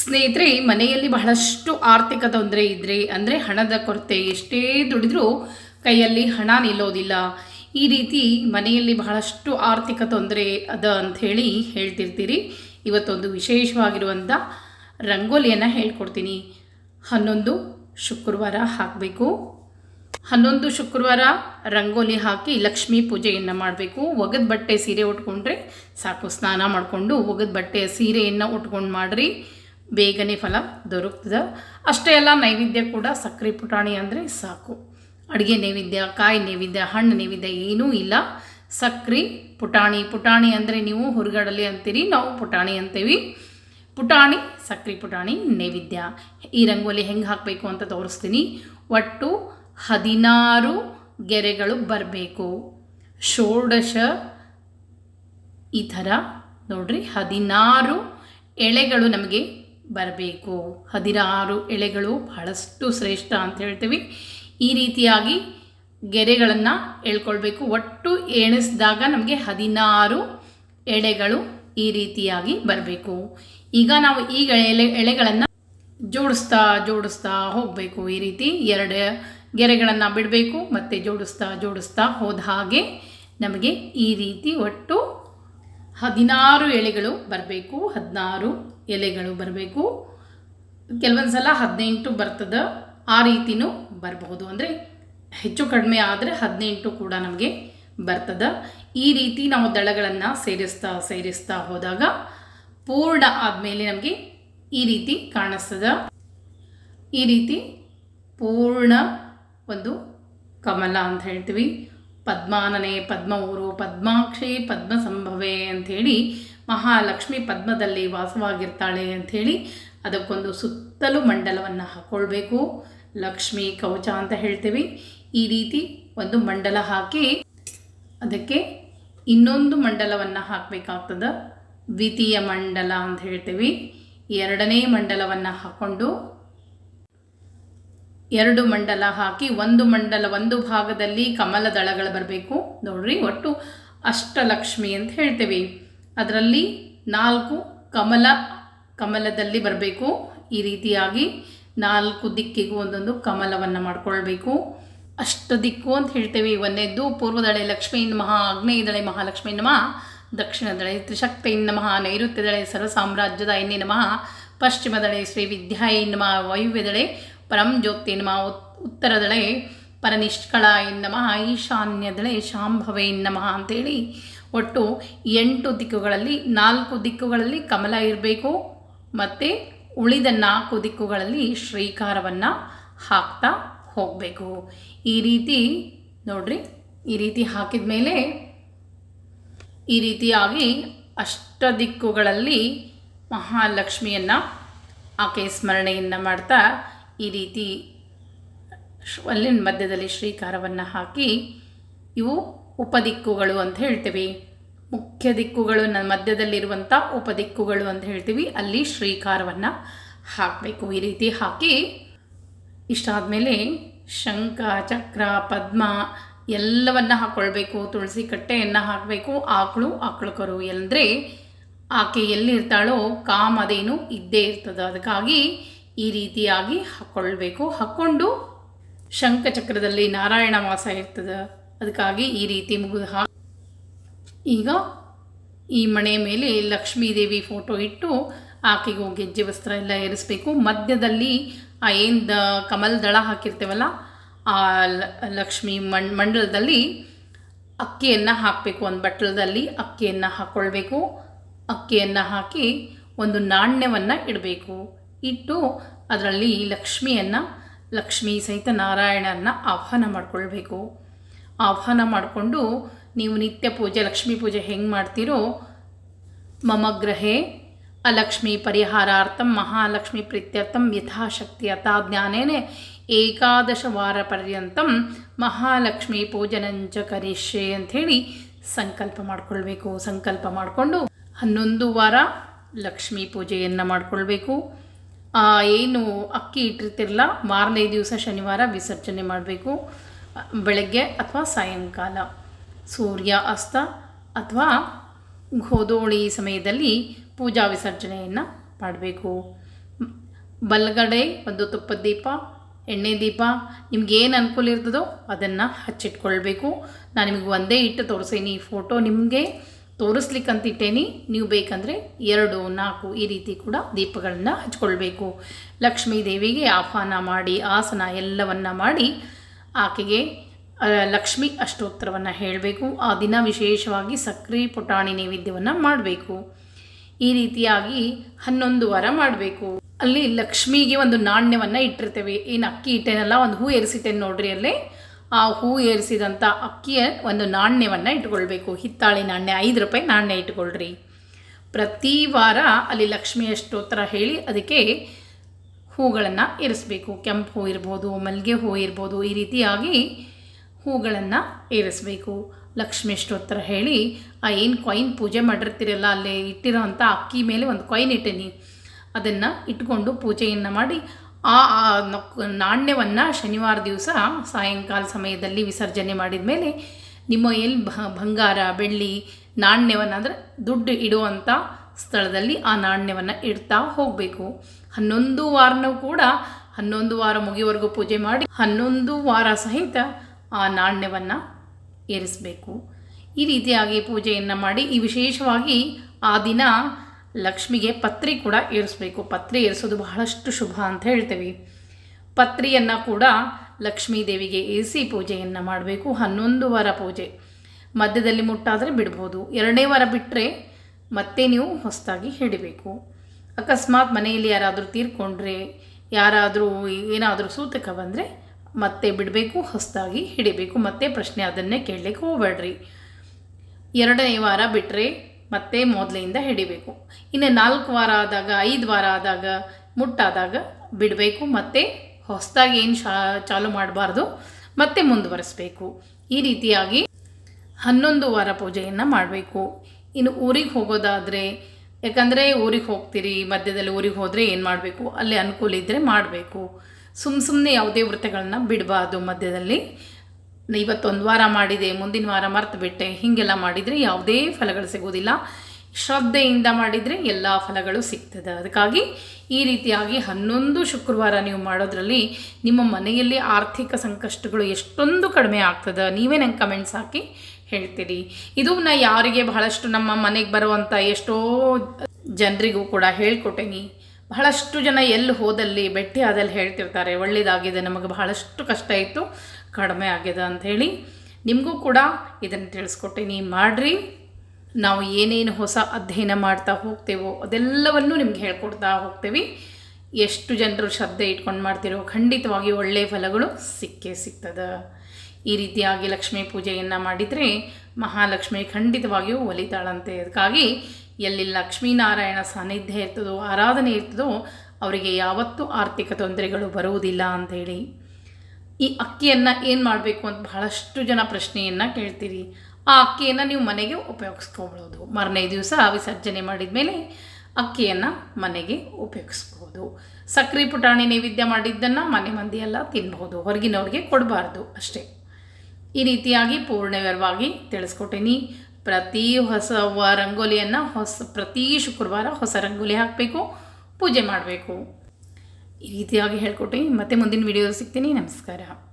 ಸ್ನೇಹಿತರೆ, ಮನೆಯಲ್ಲಿ ಬಹಳಷ್ಟು ಆರ್ಥಿಕ ತೊಂದರೆ ಇದ್ದರೆ ಅಂದರೆ ಹಣದ ಕೊರತೆ ಎಷ್ಟೇ ದುಡಿದ್ರೂ ಕೈಯಲ್ಲಿ ಹಣ ನಿಲ್ಲೋದಿಲ್ಲ. ಈ ರೀತಿ ಮನೆಯಲ್ಲಿ ಬಹಳಷ್ಟು ಆರ್ಥಿಕ ತೊಂದರೆ ಅದ ಅಂಥೇಳಿ ಹೇಳ್ತಿರ್ತೀರಿ. ಇವತ್ತೊಂದು ವಿಶೇಷವಾಗಿರುವಂಥ ರಂಗೋಲಿಯನ್ನು ಹೇಳ್ಕೊಡ್ತೀನಿ. ಹನ್ನೊಂದು ಶುಕ್ರವಾರ ಹಾಕಬೇಕು. ಹನ್ನೊಂದು ಶುಕ್ರವಾರ ರಂಗೋಲಿ ಹಾಕಿ ಲಕ್ಷ್ಮೀ ಪೂಜೆಯನ್ನು ಮಾಡಬೇಕು. ಒಗದ ಬಟ್ಟೆ ಸೀರೆ ಉಟ್ಕೊಂಡ್ರೆ ಸಾಕು, ಸ್ನಾನ ಮಾಡಿಕೊಂಡು ಒಗದ ಬಟ್ಟೆಯ ಸೀರೆಯನ್ನು ಉಟ್ಕೊಂಡು ಮಾಡಿರಿ. ಬೇಗನೆ ಫಲ ದೊರಕ್ತದೆ. ಅಷ್ಟೇ ಅಲ್ಲ, ನೈವೇದ್ಯ ಕೂಡ ಸಕ್ಕರೆ ಪುಟಾಣಿ ಅಂದರೆ ಸಾಕು. ಅಡುಗೆ ನೈವೇದ್ಯ, ಕಾಯಿ ನೈವೇದ್ಯ, ಹಣ್ಣು ನೈವೇದ್ಯ ಏನೂ ಇಲ್ಲ. ಸಕ್ರೆ ಪುಟಾಣಿ ಪುಟಾಣಿ ಅಂದರೆ ನೀವು ಹೊರಗಡಲೆ ಅಂತೀರಿ, ನಾವು ಪುಟಾಣಿ ಅಂತೀವಿ. ಪುಟಾಣಿ ಸಕ್ರೆ ಪುಟಾಣಿ, ನೈವೇದ್ಯ. ಈ ರಂಗೋಲಿ ಹೆಂಗೆ ಹಾಕಬೇಕು ಅಂತ ತೋರಿಸ್ತೀನಿ. ಒಟ್ಟು ಹದಿನಾರು ಗೆರೆಗಳು ಬರಬೇಕು. ಷೋಡಶ ಈ ಥರ ನೋಡ್ರಿ, ಹದಿನಾರು ಎಳೆಗಳು ನಮಗೆ ಬರಬೇಕು. ಹದಿನಾರು ಎಳೆಗಳು ಬಹಳಷ್ಟು ಶ್ರೇಷ್ಠ ಅಂತ ಹೇಳ್ತೀವಿ. ಈ ರೀತಿಯಾಗಿ ಗೆರೆಗಳನ್ನು ಎಳ್ಕೊಳ್ಬೇಕು ಒಟ್ಟು ಎಣಿಸಿದಾಗ ನಮಗೆ ಹದಿನಾರು ಎಳೆಗಳು ಈ ರೀತಿಯಾಗಿ ಬರಬೇಕು. ಈಗ ನಾವು ಈಗ ಎಳೆ, ಎಳೆಗಳನ್ನು ಜೋಡಿಸ್ತಾ ಜೋಡಿಸ್ತಾ ಹೋಗಬೇಕು. ಈ ರೀತಿ ಎರಡು ಗೆರೆಗಳನ್ನು ಬಿಡಬೇಕು, ಮತ್ತು ಜೋಡಿಸ್ತಾ ಜೋಡಿಸ್ತಾ ಹೋದ ಹಾಗೆ ನಮಗೆ ಈ ರೀತಿ ಒಟ್ಟು ಹದಿನಾರು ಎಳೆಗಳು ಬರಬೇಕು. ಹದಿನಾರು ಎಲೆಗಳು ಬರಬೇಕು. ಕೆಲವೊಂದು ಸಲ ಹದಿನೆಂಟು ಬರ್ತದೆ, ಆ ರೀತಿನೂ ಬರಬಹುದು. ಅಂದರೆ ಹೆಚ್ಚು ಕಡಿಮೆ ಆದರೆ ಹದಿನೆಂಟು ಕೂಡ ನಮಗೆ ಬರ್ತದೆ. ಈ ರೀತಿ ನಾವು ದಳಗಳನ್ನು ಸೇರಿಸ್ತಾ ಸೇರಿಸ್ತಾ ಹೋದಾಗ ಪೂರ್ಣ ಆದಮೇಲೆ ನಮಗೆ ಈ ರೀತಿ ಕಾಣಿಸ್ತದೆ. ಈ ರೀತಿ ಪೂರ್ಣ ಒಂದು ಕಮಲ ಅಂತ ಹೇಳ್ತೀವಿ. ಪದ್ಮಾನನೆ ಪದ್ಮ ಊರು ಪದ್ಮಾಕ್ಷಿ ಪದ್ಮ ಸಂಭವೆ ಅಂಥೇಳಿ ಮಹಾಲಕ್ಷ್ಮಿ ಪದ್ಮದಲ್ಲಿ ವಾಸವಾಗಿರ್ತಾಳೆ ಅಂಥೇಳಿ ಅದಕ್ಕೊಂದು ಸುತ್ತಲೂ ಮಂಡಲವನ್ನು ಹಾಕ್ಕೊಳ್ಬೇಕು ಲಕ್ಷ್ಮಿ ಕವಚ ಅಂತ ಹೇಳ್ತೀವಿ. ಈ ರೀತಿ ಒಂದು ಮಂಡಲ ಹಾಕಿ ಅದಕ್ಕೆ ಇನ್ನೊಂದು ಮಂಡಲವನ್ನು ಹಾಕಬೇಕಾಗ್ತದೆ. ದ್ವಿತೀಯ ಮಂಡಲ ಅಂತ ಹೇಳ್ತೀವಿ. ಎರಡನೇ ಮಂಡಲವನ್ನು ಹಾಕ್ಕೊಂಡು ಎರಡು ಮಂಡಲ ಹಾಕಿ ಒಂದು ಮಂಡಲ ಒಂದು ಭಾಗದಲ್ಲಿ ಕಮಲ ದಳಗಳು ಬರಬೇಕು. ನೋಡ್ರಿ ಒಟ್ಟು ಅಷ್ಟಲಕ್ಷ್ಮಿ ಅಂತ ಹೇಳ್ತೇವೆ. ಅದರಲ್ಲಿ ನಾಲ್ಕು ಕಮಲ, ಕಮಲದಲ್ಲಿ ಬರಬೇಕು. ಈ ರೀತಿಯಾಗಿ ನಾಲ್ಕು ದಿಕ್ಕಿಗೂ ಒಂದೊಂದು ಕಮಲವನ್ನು ಮಾಡಿಕೊಳ್ಬೇಕು. ಅಷ್ಟ ದಿಕ್ಕು ಅಂತ ಹೇಳ್ತೇವೆ ಒಂದೇದ್ದು ಪೂರ್ವದಳೆ ಲಕ್ಷ್ಮೀ ನಮಃ ಆಗ್ನೇಯದಳೆ ಮಹಾಲಕ್ಷ್ಮೀ ನಮಃ, ದಕ್ಷಿಣದಳೆ ತ್ರಿಶಕ್ತಿ ನಮಃ, ನೈಋತ್ಯದಳೆ ಸರ್ವಸಾಮ್ರಾಜ್ಯದ ಇನ್ನೇ ನಮಃ, ಪಶ್ಚಿಮದಳೆ ಶ್ರೀ ವಿದ್ಯಾಯ ನಮಃ, ವಾಯುವ್ಯದಳೆ ಪರಂ ಜ್ಯೋತಿ ನಮಃ, ಉತ್- ಉತ್ತರದಳೆ ಪರನಿಷ್ಕಳ ನಮಃ, ಈಶಾನ್ಯದಳೆ ಶಾಂಭವೇ ನಮಃ ಅಂತೇಳಿ ಒಟ್ಟು ಎಂಟು ದಿಕ್ಕುಗಳಲ್ಲಿ, ನಾಲ್ಕು ದಿಕ್ಕುಗಳಲ್ಲಿ ಕಮಲ ಇರಬೇಕು, ಮತ್ತು ಉಳಿದ ನಾಲ್ಕು ದಿಕ್ಕುಗಳಲ್ಲಿ ಶ್ರೀಕಾರವನ್ನು ಹಾಕ್ತಾ ಹೋಗಬೇಕು. ಈ ರೀತಿ, ನೋಡ್ರಿ, ಈ ರೀತಿ ಹಾಕಿದ ಮೇಲೆ ಈ ರೀತಿಯಾಗಿ ಅಷ್ಟ ದಿಕ್ಕುಗಳಲ್ಲಿ ಮಹಾಲಕ್ಷ್ಮಿಯನ್ನು ಆಕೆ ಸ್ಮರಣೆಯನ್ನು ಮಾಡ್ತಾ ಈ ರೀತಿ ಅಲ್ಲಿನ ಮಧ್ಯದಲ್ಲಿ ಶ್ರೀಕಾರವನ್ನು ಹಾಕಿ ಇವು ಉಪದಿಕ್ಕುಗಳು ಅಂತ ಹೇಳ್ತೀವಿ. ಮುಖ್ಯ ದಿಕ್ಕುಗಳು ನನ್ನ ಮಧ್ಯದಲ್ಲಿರುವಂಥ ಉಪದಿಕ್ಕುಗಳು ಅಂತ ಹೇಳ್ತೀವಿ. ಅಲ್ಲಿ ಶ್ರೀಕಾರವನ್ನು ಹಾಕಬೇಕು. ಈ ರೀತಿ ಹಾಕಿ ಇಷ್ಟಾದ ಮೇಲೆ ಶಂಖ, ಚಕ್ರ, ಪದ್ಮ ಎಲ್ಲವನ್ನ ಹಾಕ್ಕೊಳ್ಬೇಕು ತುಳಸಿ ಕಟ್ಟೆಯನ್ನು ಹಾಕಬೇಕು. ಆಕಳು, ಆಕಳುಕರು ಕರು ಆಕೆ ಎಲ್ಲಿರ್ತಾಳೋ ಕಾಮದೇನು ಇದ್ದೇ ಇರ್ತದೆ. ಅದಕ್ಕಾಗಿ ಈ ರೀತಿಯಾಗಿ ಹಾಕ್ಕೊಳ್ಬೇಕು ಹಾಕ್ಕೊಂಡು ಶಂಖಚಕ್ರದಲ್ಲಿ ನಾರಾಯಣ ವಾಸ ಇರ್ತದೆ. ಅದಕ್ಕಾಗಿ ಈ ರೀತಿ ಮುಗಿದು ಹಾ ಈಗ ಈ ಮಣೆ ಮೇಲೆ ಲಕ್ಷ್ಮೀದೇವಿ ಫೋಟೋ ಇಟ್ಟು ಆಕೆಗೂ ಗೆಜ್ಜೆ ವಸ್ತ್ರ ಎಲ್ಲ ಏರಿಸಬೇಕು. ಮಧ್ಯದಲ್ಲಿ ಆ ಏನು ದ ಕಮಲ್ ದಳ ಹಾಕಿರ್ತೇವಲ್ಲ, ಆ ಲಕ್ಷ್ಮಿ ಮಣ್, ಮಂಡಲದಲ್ಲಿ ಅಕ್ಕಿಯನ್ನು ಹಾಕಬೇಕು. ಒಂದು ಬಟ್ಟಲದಲ್ಲಿ ಅಕ್ಕಿಯನ್ನು ಹಾಕ್ಕೊಳ್ಬೇಕು ಅಕ್ಕಿಯನ್ನು ಹಾಕಿ ಒಂದು ನಾಣ್ಯವನ್ನು ಇಡಬೇಕು. ಇಟ್ಟು ಅದರಲ್ಲಿ ಲಕ್ಷ್ಮಿಯನ್ನು, ಲಕ್ಷ್ಮೀ ಸಹಿತ ನಾರಾಯಣನ ಆಹ್ವಾನ ಮಾಡಿಕೊಳ್ಬೇಕು. ಆಹ್ವಾನ ಮಾಡಿಕೊಂಡು ನೀವು ನಿತ್ಯ ಪೂಜೆ, ಲಕ್ಷ್ಮೀ ಪೂಜೆ ಹೆಂಗೆ ಮಾಡ್ತೀರೋ ಮಮ ಗೃಹೆ ಅಲಕ್ಷ್ಮಿ ಪರಿಹಾರಾರ್ಥಂ, ಮಹಾಲಕ್ಷ್ಮಿ ಪ್ರೀತ್ಯರ್ಥಂ, ಯಥಾಶಕ್ತಿ ಯಥಾ ಜ್ಞಾನೇನೆ ಏಕಾದಶ ವಾರ ಪರ್ಯಂತಂ ಮಹಾಲಕ್ಷ್ಮಿ ಪೂಜನಂಚ ಕರಿಷ್ಯೆ ಅಂಥೇಳಿ ಸಂಕಲ್ಪ ಮಾಡಿಕೊಳ್ಬೇಕು. ಸಂಕಲ್ಪ ಮಾಡಿಕೊಂಡು ಹನ್ನೊಂದು ವಾರ ಲಕ್ಷ್ಮೀ ಪೂಜೆಯನ್ನು ಮಾಡಿಕೊಳ್ಬೇಕು. ಏನು ಅಕ್ಕಿ ಇಟ್ಟಿರ್ತಿರಲ್ಲ, ಮಾರನೇ ದಿವಸ ಶನಿವಾರ ವಿಸರ್ಜನೆ ಮಾಡಬೇಕು. ಬೆಳಗ್ಗೆ ಅಥವಾ ಸಾಯಂಕಾಲ. ಸೂರ್ಯ, ಅಸ್ತ ಅಥವಾ ಗೋದೋಳಿ ಸಮಯದಲ್ಲಿ ಪೂಜಾ ವಿಸರ್ಜನೆಯನ್ನು ಮಾಡಬೇಕು. ಬಲಗಡೆ ಒಂದು ತುಪ್ಪದ ದೀಪ, ಎಣ್ಣೆ ದೀಪ, ನಿಮ್ಗೆ ಏನು ಅನುಕೂಲ ಇರ್ತದೋ ಅದನ್ನು ಹಚ್ಚಿಟ್ಕೊಳ್ಬೇಕು. ನಾನು ನಿಮಗೆ ಒಂದೇ ಇಟ್ಟು ತೋರಿಸೀನಿ ಫೋಟೋ, ನಿಮಗೆ ತೋರಿಸ್ಲಿಕ್ಕಂತ ಇಟ್ಟೇನಿ ನೀವು ಬೇಕಂದರೆ ಎರಡು, ನಾಲ್ಕು ಈ ರೀತಿ ಕೂಡ ದೀಪಗಳನ್ನು ಹಚ್ಕೊಳ್ಬೇಕು. ಲಕ್ಷ್ಮೀ ದೇವಿಗೆ ಆಹ್ವಾನ ಮಾಡಿ, ಆಸನ ಎಲ್ಲವನ್ನು ಮಾಡಿ ಆಕೆಗೆ ಲಕ್ಷ್ಮಿ ಅಷ್ಟೋತ್ತರವನ್ನು ಹೇಳಬೇಕು. ಆ ದಿನ ವಿಶೇಷವಾಗಿ ಸಕ್ಕರೆ ಪುಟಾಣಿ ನೈವೇದ್ಯವನ್ನು ಮಾಡಬೇಕು. ಈ ರೀತಿಯಾಗಿ ಹನ್ನೊಂದು ವಾರ ಮಾಡಬೇಕು. ಅಲ್ಲಿ ಲಕ್ಷ್ಮಿಗೆ ಒಂದು ನಾಣ್ಯವನ್ನು ಇಟ್ಟಿರ್ತೇವೆ. ಏನು ಅಕ್ಕಿ ಇಟ್ಟೇನಲ್ಲ ಒಂದು ಹೂ ಏರಿಸಿಟ್ಟೇನೆ ನೋಡ್ರಿ ಅಲ್ಲಿ? ಆ ಹೂ ಏರಿಸಿದಂಥ ಅಕ್ಕಿಯ ಒಂದು ನಾಣ್ಯವನ್ನು ಇಟ್ಕೊಳ್ಬೇಕು. ಹಿತ್ತಾಳಿ ನಾಣ್ಯ, ಐದು ರೂಪಾಯಿ ನಾಣ್ಯ ಇಟ್ಕೊಳ್ರಿ. ಪ್ರತಿ ವಾರ ಅಲ್ಲಿ ಲಕ್ಷ್ಮಿ ಅಷ್ಟೋತ್ತರ ಹೇಳಿ ಅದಕ್ಕೆ ಹೂಗಳನ್ನು ಇರಿಸಬೇಕು. ಕೆಂಪು ಹೂ ಇರ್ಬೋದು, ಮಲ್ಲಿಗೆ ಹೂ ಇರ್ಬೋದು, ಈ ರೀತಿಯಾಗಿ ಹೂಗಳನ್ನು ಏರಿಸಬೇಕು ಲಕ್ಷ್ಮೀ ಸ್ತೋತ್ರ ಹೇಳಿ, ಆ ಏನು ಕಾಯಿನ್ ಪೂಜೆ ಮಾಡಿರ್ತೀರಲ್ಲ, ಅಲ್ಲಿ ಇಟ್ಟಿರೋಂಥ ಅಕ್ಕಿ ಮೇಲೆ ಒಂದು ಕಾಯಿನ್ ಇಟ್ಟೀನಿ. ಅದನ್ನು ಇಟ್ಕೊಂಡು ಪೂಜೆಯನ್ನು ಮಾಡಿ, ಆ ನಾಣ್ಯವನ್ನು ಶನಿವಾರ ದಿವಸ ಸಾಯಂಕಾಲ ಸಮಯದಲ್ಲಿ ವಿಸರ್ಜನೆ ಮಾಡಿದ ಮೇಲೆ, ನಿಮ್ಮ ಎಲ್ಲಿ ಬಂಗಾರ, ಬೆಳ್ಳಿ ನಾಣ್ಯವನ್ನು ಅಂದರೆ ದುಡ್ಡು ಇಡುವಂಥ ಸ್ಥಳದಲ್ಲಿ ಆ ನಾಣ್ಯವನ್ನು ಇಡ್ತಾ ಹೋಗಬೇಕು. ಹನ್ನೊಂದು ವಾರನೂ ಕೂಡ, ಹನ್ನೊಂದು ವಾರ ಮುಗಿವರೆಗೂ ಪೂಜೆ ಮಾಡಿ ಹನ್ನೊಂದು ವಾರ ಸಹಿತ ಆ ನಾಣ್ಯವನ್ನು ಏರಿಸಬೇಕು. ಈ ರೀತಿಯಾಗಿ ಪೂಜೆಯನ್ನು ಮಾಡಿ, ಈ ವಿಶೇಷವಾಗಿ ಆ ದಿನ ಲಕ್ಷ್ಮಿಗೆ ಪತ್ರಿ ಕೂಡ ಏರಿಸಬೇಕು. ಪತ್ರಿ ಏರಿಸೋದು ಬಹಳಷ್ಟು ಶುಭ ಅಂತ ಹೇಳ್ತೇವೆ. ಪತ್ರಿಯನ್ನು ಕೂಡ ಲಕ್ಷ್ಮೀ ದೇವಿಗೆ ಏರಿಸಿ ಪೂಜೆಯನ್ನು ಮಾಡಬೇಕು. ಹನ್ನೊಂದು ವಾರ ಪೂಜೆ. ಮಧ್ಯದಲ್ಲಿ ಮುಟ್ಟಾದರೆ ಬಿಡ್ಬೋದು. ಎರಡನೇ ವಾರ ಬಿಟ್ಟರೆ ಮತ್ತೆ ನೀವು ಹೊಸದಾಗಿ ಹಿಡಿಬೇಕು. ಅಕಸ್ಮಾತ್ ಮನೆಯಲ್ಲಿ ಯಾರಾದರೂ ತೀರ್ಕೊಂಡ್ರೆ, ಯಾರಾದರೂ ಏನಾದರೂ ಸೂತಕ ಬಂದರೆ ಮತ್ತೆ ಬಿಡಬೇಕು, ಹೊಸದಾಗಿ ಹಿಡಿಬೇಕು. ಮತ್ತೆ ಪ್ರಶ್ನೆ ಅದನ್ನೇ ಕೇಳಲಿಕ್ಕೆ ಹೋಗಬೇಡ್ರಿ. ಎರಡನೇ ವಾರ ಬಿಟ್ಟರೆ ಮತ್ತೆ ಮೊದಲೆಯಿಂದ ಹಿಡಿಬೇಕು. ಇನ್ನು ನಾಲ್ಕು ವಾರ ಆದಾಗ, ಐದು ವಾರ ಆದಾಗ ಮುಟ್ಟಾದಾಗ ಬಿಡಬೇಕು. ಮತ್ತೆ ಹೊಸದಾಗಿ ಏನು ಶಾ, ಚಾಲು ಮಾಡಬಾರ್ದು. ಮತ್ತೆ ಮುಂದುವರಿಸಬೇಕು. ಈ ರೀತಿಯಾಗಿ ಹನ್ನೊಂದು ವಾರ ಪೂಜೆಯನ್ನು ಮಾಡಬೇಕು. ಇನ್ನು ಊರಿಗೆ ಹೋಗೋದಾದರೆ, ಯಾಕಂದರೆ ಊರಿಗೆ ಹೋಗ್ತೀರಿ, ಮಧ್ಯದಲ್ಲಿ ಊರಿಗೆ ಹೋದರೆ ಏನು ಮಾಡಬೇಕು? ಅಲ್ಲಿ ಅನುಕೂಲ ಇದ್ದರೆ ಮಾಡಬೇಕು. ಸುಮ್ಮ ಸುಮ್ಮನೆ ಯಾವುದೇ ವೃತ್ತಗಳನ್ನ ಬಿಡಬಾರ್ದು ಮಧ್ಯದಲ್ಲಿ. ಇವತ್ತೊಂದು ವಾರ ಮಾಡಿದೆ, ಮುಂದಿನ ವಾರ ಮರ್ತು ಬಿಟ್ಟೆ, ಹೀಗೆಲ್ಲ ಮಾಡಿದರೆ ಯಾವುದೇ ಫಲಗಳು ಸಿಗೋದಿಲ್ಲ. ಶ್ರದ್ಧೆಯಿಂದ ಮಾಡಿದರೆ ಎಲ್ಲ ಫಲಗಳು ಸಿಗ್ತದೆ. ಅದಕ್ಕಾಗಿ ಈ ರೀತಿಯಾಗಿ ಹನ್ನೊಂದು ಶುಕ್ರವಾರ ನೀವು ಮಾಡೋದ್ರಲ್ಲಿ ನಿಮ್ಮ ಮನೆಯಲ್ಲಿ ಆರ್ಥಿಕ ಸಂಕಷ್ಟಗಳು ಎಷ್ಟೊಂದು ಕಡಿಮೆ ಆಗ್ತದೆ. ನೀವೇ ನಂಗೆ ಕಮೆಂಟ್ಸ್ ಹಾಕಿ ಹೇಳ್ತೀರಿ. ಇದು ನಾ ಯಾರಿಗೆ ಬಹಳಷ್ಟು ನಮ್ಮ ಮನೆಗೆ ಬರುವಂಥ ಎಷ್ಟೋ ಜನರಿಗೂ ಕೂಡ ಹೇಳ್ಕೊಟ್ಟೇನಿ. ಬಹಳಷ್ಟು ಜನ ಎಲ್ಲಿ ಹೋದಲ್ಲಿ ಭೇಟಿ ಆದಲ್ಲಿ ಹೇಳ್ತಿರ್ತಾರೆ, ಒಳ್ಳೇದಾಗಿದೆ, ನಮಗೆ ಬಹಳಷ್ಟು ಕಷ್ಟ ಇತ್ತು, ಕಡಿಮೆ ಆಗಿದೆ ಅಂಥೇಳಿ ನಿಮಗೂ ಕೂಡ ಇದನ್ನು ತಿಳಿಸ್ಕೊಟ್ಟೇನಿ. ಮಾಡಿರಿ, ನಾವು ಏನೇನು ಹೊಸ ಅಧ್ಯಯನ ಮಾಡ್ತಾ ಹೋಗ್ತೇವೋ ಅದೆಲ್ಲವನ್ನು ನಿಮ್ಗೆ ಹೇಳ್ಕೊಡ್ತಾ ಹೋಗ್ತೇವೆ. ಎಷ್ಟು ಜನರು ಶ್ರದ್ಧೆ ಇಟ್ಕೊಂಡು ಮಾಡ್ತಿರೋ ಖಂಡಿತವಾಗಿ ಒಳ್ಳೆಯ ಫಲಗಳು ಸಿಕ್ಕೇ ಸಿಗ್ತದೆ. ಈ ರೀತಿಯಾಗಿ ಲಕ್ಷ್ಮೀ ಪೂಜೆಯನ್ನು ಮಾಡಿದರೆ ಮಹಾಲಕ್ಷ್ಮಿ ಖಂಡಿತವಾಗಿಯೂ ಒಲಿತಾಳಂತೆ. ಅದಕ್ಕಾಗಿ ಎಲ್ಲಿ ಲಕ್ಷ್ಮೀನಾರಾಯಣ ಸಾನ್ನಿಧ್ಯ ಇರ್ತದೋ, ಆರಾಧನೆ ಇರ್ತದೋ, ಅವರಿಗೆ ಯಾವತ್ತೂ ಆರ್ಥಿಕ ತೊಂದರೆಗಳು ಬರುವುದಿಲ್ಲ ಅಂಥೇಳಿ. ಈ ಅಕ್ಕಿಯನ್ನು ಏನು ಮಾಡಬೇಕು ಅಂತ ಬಹಳಷ್ಟು ಜನ ಪ್ರಶ್ನೆಯನ್ನು ಕೇಳ್ತೀರಿ. ಆ ಅಕ್ಕಿಯನ್ನು ನೀವು ಮನೆಗೆ ಉಪಯೋಗಿಸ್ಕೊಬೋದು. ಮಾರನೇ ದಿವಸ ವಿಸರ್ಜನೆ ಮಾಡಿದ ಮೇಲೆ ಅಕ್ಕಿಯನ್ನು ಮನೆಗೆ ಉಪಯೋಗಿಸ್ಬೋದು. ಸಕ್ಕರೆ ಪುಟಾಣಿ ನೈವೇದ್ಯ ಮಾಡಿದ್ದನ್ನು ಮನೆ ಮಂದಿಯೆಲ್ಲ ತಿನ್ಬೋದು ಹೊರಗಿನವ್ರಿಗೆ ಕೊಡಬಾರ್ದು ಅಷ್ಟೇ. ಈ ರೀತಿಯಾಗಿ ಪೂರ್ಣವಿರವಾಗಿ ತಿಳಿಸ್ಕೊಟ್ಟೀನಿ. ಪ್ರತಿ ಹೊಸ ರಂಗೋಲಿಯನ್ನು ಹೊಸ, ಪ್ರತಿ ಶುಕ್ರವಾರ ಹೊಸ ರಂಗೋಲಿ ಹಾಕಬೇಕು, ಪೂಜೆ ಮಾಡಬೇಕು. ಈ ರೀತಿಯಾಗಿ ಹೇಳ್ಕೊಟ್ಟು ಮತ್ತೆ ಮುಂದಿನ ವಿಡಿಯೋ ಸಿಗ್ತೀನಿ. ನಮಸ್ಕಾರ.